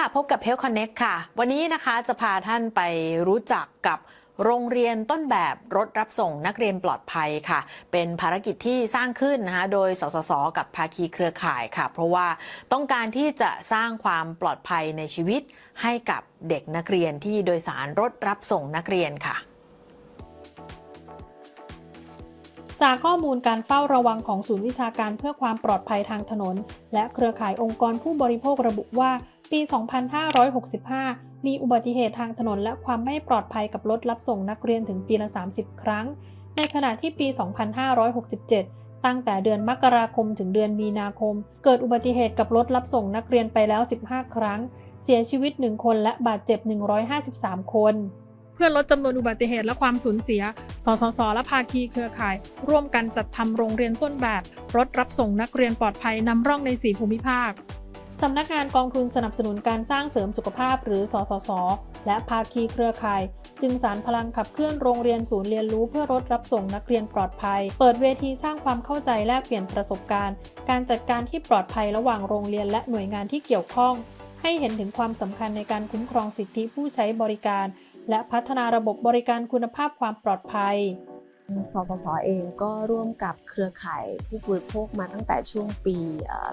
ค่ะ พบกับ Health Connect ค่ะ วันนี้นะคะจะพาท่านไปรู้จักกับโรงเรียนต้นแบบรถรับส่งนักเรียนปลอดภัยค่ะ เป็นภารกิจที่สร้างขึ้นนะคะโดยสสส กับภาคีเครือข่ายค่ะ เพราะว่าต้องการที่จะสร้างความปลอดภัยในชีวิตให้กับเด็กนักเรียนที่โดยสารรถรับส่งนักเรียนค่ะจากข้อมูลการเฝ้าระวังของศูนย์วิชาการเพื่อความปลอดภัยทางถนน และเครือข่ายองค์กรผู้บริโภคระบุว่า ปี 2565 มีอุบัติเหตุทางถนนและความไม่ปลอดภัยกับรถรับส่งนักเรียนถึงปีละ 30 ครั้ง ในขณะที่ปี 2567 ตั้งแต่เดือนมกราคมถึงเดือนมีนาคม เกิดอุบัติเหตุกับรถรับส่งนักเรียนไปแล้ว 15 ครั้ง เสียชีวิต 1 คนและบาดเจ็บ 153 คน เพื่อลดจำนวนอุบัติเหตุและความสูญเสีย สสส และภาคีเครือข่าย ร่วมกันจัดทำโรงเรียนต้นแบบ รถรับส่งนักเรียนปลอดภัยนำร่องใน 4 ภูมิภาค สำนักงานกองทุนสนับสนุนการสร้างเสริมสุขภาพหรือ สสส และภาคีเครือข่าย จึงสารพลังขับเคลื่อนโรงเรียนศูนย์เรียนรู้เพื่อรถรับส่งนักเรียนปลอดภัย เปิดเวทีสร้างความเข้าใจแลกเปลี่ยนประสบการณ์ การจัดการที่ปลอดภัยระหว่างโรงเรียนและหน่วยงานที่เกี่ยวข้อง ให้เห็นถึงความสำคัญในการคุ้มครองสิทธิผู้ใช้บริการ และพัฒนาระบบบริการคุณภาพความปลอดภัย สสสเองก็ร่วมกับเครือข่ายผู้บริโภคมาตั้งแต่ช่วงปีเอ่อ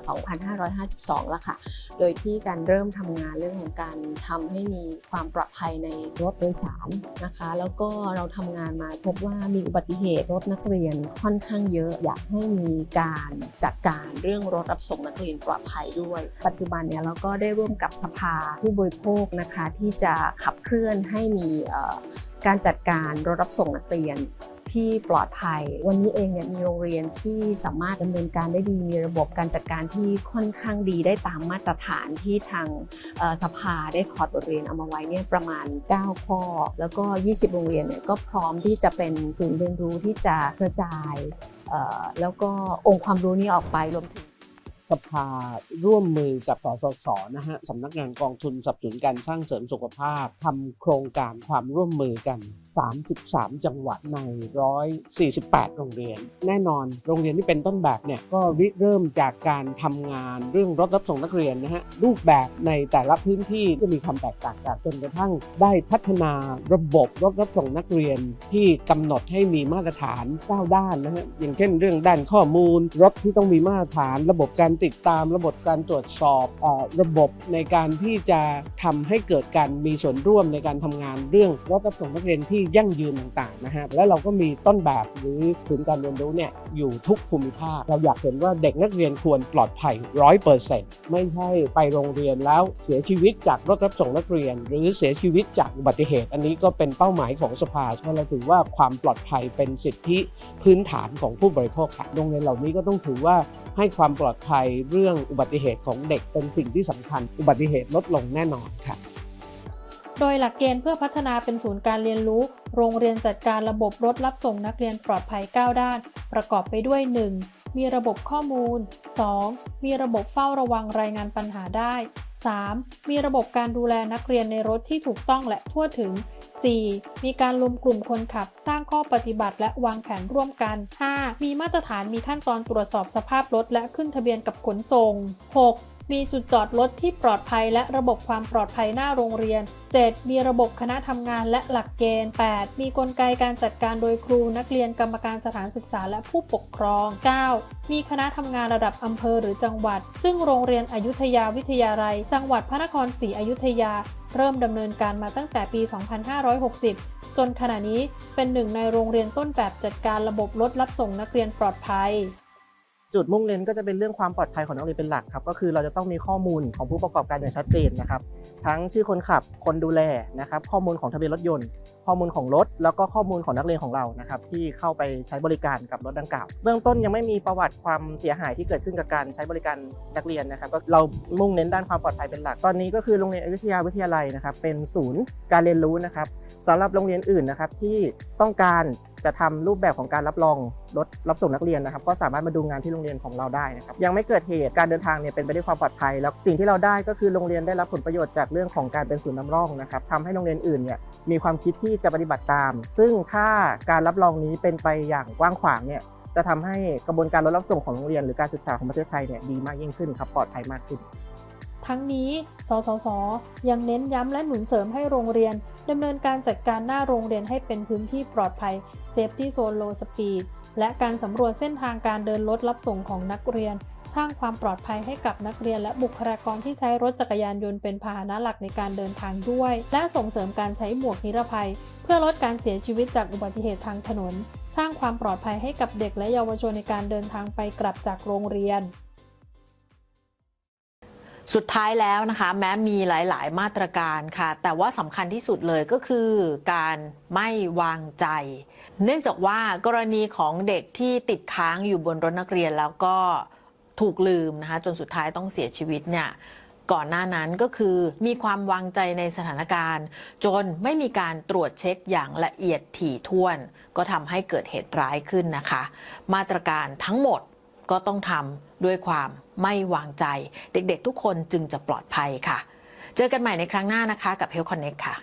2552 แล้วค่ะ โดยที่การเริ่มทำงานเรื่องของการทำให้มีความปลอดภัยในรถโดยสารนะคะ แล้วก็เราทำงานมาพบว่ามีอุบัติเหตุรถนักเรียนค่อนข้างเยอะ อยากให้มีการจัดการเรื่องรถรับส่งนักเรียนปลอดภัยด้วย ปัจจุบันเนี่ยเราก็ได้ร่วมกับสภาผู้บริโภคนะคะที่จะขับเคลื่อนให้มีเอ่อ การจัดการรถรับส่งนักเรียนที่ปลอดภัย วันนี้เองเนี่ยมีโรงเรียนที่สามารถดำเนินการได้ดี มีระบบการจัดการที่ค่อนข้างดีได้ตามมาตรฐานที่ทางสภาได้ถอดบทเรียนเอามาไว้เนี่ยประมาณ 9 ข้อ แล้วก็ 20 โรงเรียนเนี่ยก็พร้อมที่จะเป็นศูนย์เรียนรู้ที่จะกระจายแล้วก็องค์ความรู้นี้ออกไปรวมถึง สภาร่วมมือกับสสสนะฮะสำนักงานกองทุนสับสนการสร้างเสริมสุขภาพทำโครงการความร่วมมือกัน 33 จังหวัดใน 148 โรงเรียน แน่นอนโรงเรียนที่เป็นต้นแบบเนี่ยก็ริเริ่มจากการทำงานเรื่องรถรับส่งนักเรียนนะฮะรูปแบบในแต่ละพื้นที่จะมีความแตกต่างกันจนกระทั่งได้พัฒนาระบบรถรับส่งนักเรียนที่กำหนดให้มีมาตรฐาน9ด้านนะฮะอย่างเช่น เรื่องด้านข้อมูล รถที่ต้องมีมาตรฐาน ระบบการติดตาม ระบบการตรวจสอบออระบบในการที่จะทำให้เกิดการมีส่วนร่วมในการทำงานเรื่องรถรับส่งนักเรียนที่ยั่งยืนต่างๆนะฮะและเราก็มีต้นแบบหรือศูนย์การเรียนรู้เนี่ยอยู่ทุกภูมิภาค เราอยากเห็นว่าเด็กนักเรียนควรปลอดภัยร้อยเปอร์เซ็นต์ไม่ใช่ไปโรงเรียนแล้วเสียชีวิตจากรถรับส่งนักเรียน หรือเสียชีวิตจากอุบัติเหตุ อันนี้ก็เป็นเป้าหมายของสภาเพราะเราถือว่าความปลอดภัยเป็นสิทธิพื้นฐานของผู้บริโภคค่ะโรงเรียนเหล่านี้ก็ต้องถือว่าให้ความปลอดภัยเรื่องอุบัติเหตุของเด็กเป็นสิ่งที่สำคัญ อุบัติเหตุลดลงแน่นอนค่ะ โดยหลักเกณฑ์เพื่อพัฒนาเป็นศูนย์การเรียนรู้ โรงเรียนจัดการระบบรถรับส่งนักเรียนปลอดภัย 9 ด้าน ประกอบไปด้วย 1. มีระบบข้อมูล 2. มีระบบเฝ้าระวังรายงานปัญหาได้ 3. มีระบบการดูแลนักเรียนในรถที่ถูกต้องและทั่วถึง 4. มีการรวมกลุ่มคนขับ สร้างข้อปฏิบัติและวางแผนร่วมกัน 5. มีมาตรฐานมีขั้นตอนตรวจสอบสภาพรถและขึ้นทะเบียนกับขนส่ง 6. มีจุดจอดรถที่ปลอดภัยและระบบความปลอดภัยหน้าโรงเรียน 7. มีระบบคณะทำงานและหลักเกณฑ์ 8. มีกลไกการจัดการโดยครูนักเรียนกรรมการสถานศึกษาและผู้ปกครอง 9. มีคณะทำงานระดับอำเภอหรือจังหวัด ซึ่งโรงเรียนอยุธยาวิทยาลัย จังหวัดพระนครศรีอยุธยา เริ่มดำเนินการมาตั้งแต่ปี 2560 จนขณะนี้เป็นหนึ่งในโรงเรียนต้นแบบจัดการระบบรถรับส่งนักเรียนปลอดภัย จุดมุ่งเน้นก็จะเป็นเรื่องความปลอดภัยของนักเรียนเป็นหลักครับ ก็คือเราจะต้องมีข้อมูลของผู้ประกอบการอย่างชัดเจนนะครับ ทั้งชื่อคนขับ คนดูแลนะครับ ข้อมูลของทะเบียนรถยนต์ ข้อมูลของรถ แล้วก็ข้อมูลของนักเรียนของเรานะครับ ที่เข้าไปใช้บริการกับรถดังกล่าว เบื้องต้นยังไม่มีประวัติความเสียหายที่เกิดขึ้นกับการใช้บริการนักเรียนนะครับ ก็เรามุ่งเน้นด้านความปลอดภัยเป็นหลัก ตอนนี้ก็คือโรงเรียนอยุธยาวิทยาลัยนะครับ เป็นศูนย์การเรียนรู้นะครับสำหรับโรงเรียนอื่นนะครับที่ต้องการจะทำรูปแบบของการรับรองรถรับส่งนักเรียนนะครับ ก็สามารถมาดูงานที่โรงเรียนของเราได้นะครับ ยังไม่เกิดเหตุการเดินทางเนี่ยเป็นไปด้วยความปลอดภัย แล้วสิ่งที่เราได้ก็คือโรงเรียนได้รับผลประโยชน์จากเรื่องของการเป็นศูนย์นำร่องนะครับทำให้โรงเรียนอื่นเนี่ยมีความคิดที่จะปฏิบัติตาม ซึ่งถ้าการรับรองนี้เป็นไปอย่างกว้างขวางเนี่ยจะทำให้กระบวนการรถรับส่งของโรงเรียนหรือการศึกษาของประเทศไทยเนี่ยดีมากยิ่งขึ้นครับปลอดภัยมากขึ้น ทั้งนี้ สสส ยังเน้นย้ำและหนุนเสริมให้โรงเรียนดำเนินการจัดการหน้าโรงเรียนให้เป็นพื้นที่ปลอดภัย Safety Zone Low Speed และการสำรวจเส้นทางการเดินรถรับส่งของนักเรียน สร้างความปลอดภัยให้กับนักเรียนและบุคลากรที่ใช้รถจักรยานยนต์เป็นพาหนะหลักในการเดินทางด้วย และส่งเสริมการใช้หมวกนิรภัย เพื่อลดการเสียชีวิตจากอุบัติเหตุทางถนน สร้างความปลอดภัยให้กับเด็กและเยาวชนในการเดินทางไปกลับจากโรงเรียน สุดท้ายแล้วนะคะแม้มีหลาย ๆ มาตรการค่ะ แต่ว่าสำคัญที่สุดเลยก็คือการไม่วางใจ เนื่องจากว่ากรณีของเด็กที่ติดค้างอยู่บนรถนักเรียนแล้วก็ถูกลืมนะคะจนสุดท้ายต้องเสียชีวิตเนี่ยก่อนหน้านั้นก็คือมีความวางใจในสถานการณ์ จนไม่มีการตรวจเช็คอย่างละเอียดถี่ถ้วน ก็ทำให้เกิดเหตุร้ายขึ้นนะคะ มาตรการทั้งหมด ก็ต้องทำด้วยความไม่วางใจ เด็กๆ ทุกคนจึงจะปลอดภัยค่ะ เจอกันใหม่ในครั้งหน้านะคะกับ Health Connect ค่ะ